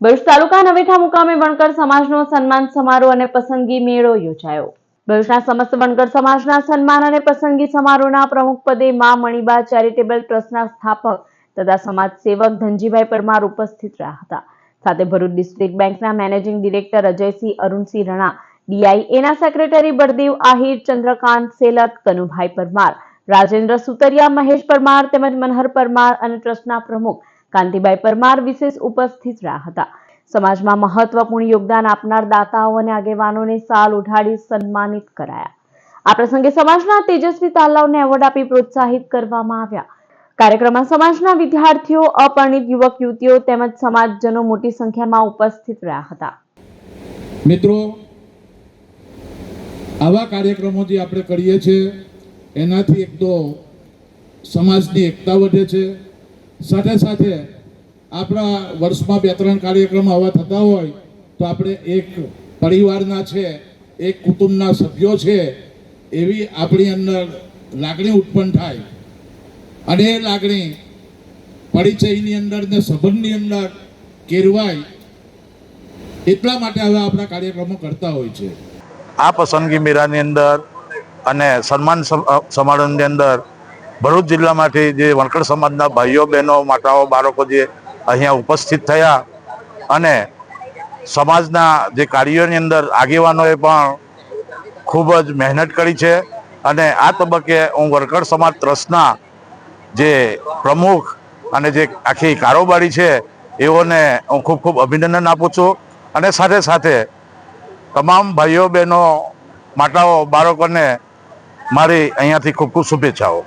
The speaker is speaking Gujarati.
ભરૂચ તાલુકા નવેઠા મુકામે વણકર સમાજનો સન્માન સમારોહ અને પસંદગી મેળો યોજાયો. ભરૂચના સમસ્ત વણકર સમાજના સન્માન અને પસંદગી સમારોહના પ્રમુખ પદે મા મણિબા ચેરિટેબલ ટ્રસ્ટના સ્થાપક તથા સમાજ સેવક ધનજીભાઈ પરમાર ઉપસ્થિત રહ્યા હતા. સાથે ભરૂચ ડિસ્ટ્રિક્ટ બેંકના મેનેજિંગ ડિરેક્ટર અજયસિંહ અરુણસિંહ રણા, ડીઆઈએના સેક્રેટરી બળદેવ આહિર, ચંદ્રકાંત સેલત, કનુભાઈ પરમાર, રાજેન્દ્ર સુતરિયા, મહેશ પરમાર તેમજ મનહર પરમાર અને ટ્રસ્ટના પ્રમુખ કાંતિભાઈ પરમાર વિશેષ ઉપસ્થિત રહ્યા હતા. સમાજમાં મહત્વપૂર્ણ યોગદાન આપનાર દાતાઓ અને આગેવાનોને સાલ ઉઠાડી સન્માનિત કરાયા. આ પ્રસંગે સમાજના તેજસ્વી તાલાઓને એવોર્ડ આપી પ્રોત્સાહિત કરવામાં આવ્યા. કાર્યક્રમમાં સમાજના વિદ્યાર્થીઓ, અપરિણિત યુવક, યુવતીઓ તેમજ સમાજજનો મોટી સંખ્યામાં ઉપસ્થિત રહ્યા હતા. મિત્રો, આવા કાર્યક્રમો જે આપણે કરીએ છીએ, એનાથી એક તો સમાજની એકતા વધે છે સાથે સાથે આપણા વર્ષમાં બે ત્રણ કાર્યક્રમ આવા થતા હોય, તો આપણે એક પરિવારના છે, એક કુટુંબના સભ્યો છે, એવી આપણી અંદર લાગણી ઉત્પન્ન થાય. અને એ લાગણી પરિચયની અંદર ને સંબંધની અંદર કેરવાય એટલા માટે હવે આપણા કાર્યક્રમો કરતા હોય છે. આ પસંદગી મેળાની અંદર અને સન્માન સમારોહની અંદર ભરૂચ જિલ્લામાંથી જે વણકર સમાજના ભાઈઓ, બહેનો, માતાઓ, બાળકો જે અહીંયા ઉપસ્થિત થયા અને સમાજના જે કાર્યોની અંદર આગેવાનોએ પણ ખૂબ જ મહેનત કરી છે અને આ તબક્કે હું વણકર સમાજ ટ્રસ્ટના જે પ્રમુખ અને જે આખી કારોબારી છે એઓને હું ખૂબ ખૂબ અભિનંદન આપું છું અને સાથે સાથે તમામ ભાઈઓ, બહેનો, માતાઓ, બાળકોને મારી અહીંયાથી ખૂબ ખૂબ શુભેચ્છાઓ.